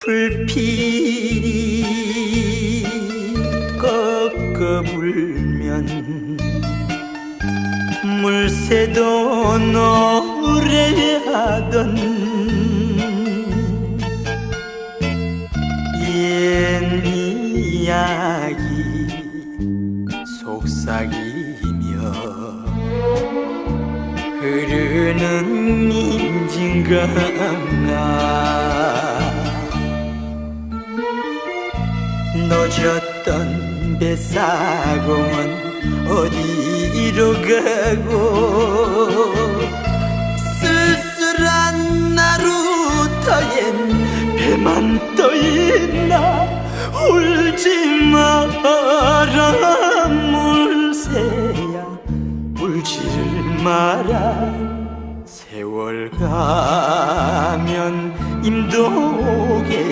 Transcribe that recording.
불필이 꺾어 불면 물새도 노래하던 옛 이야기 속삭이며 흐르는 인진강 노졌던 뱃사공은 어디로 가고? 쓸쓸한 나루터엔 배만 떠있나? 울지 마라 물새야. 울지를 마라. 세월 가면 임독에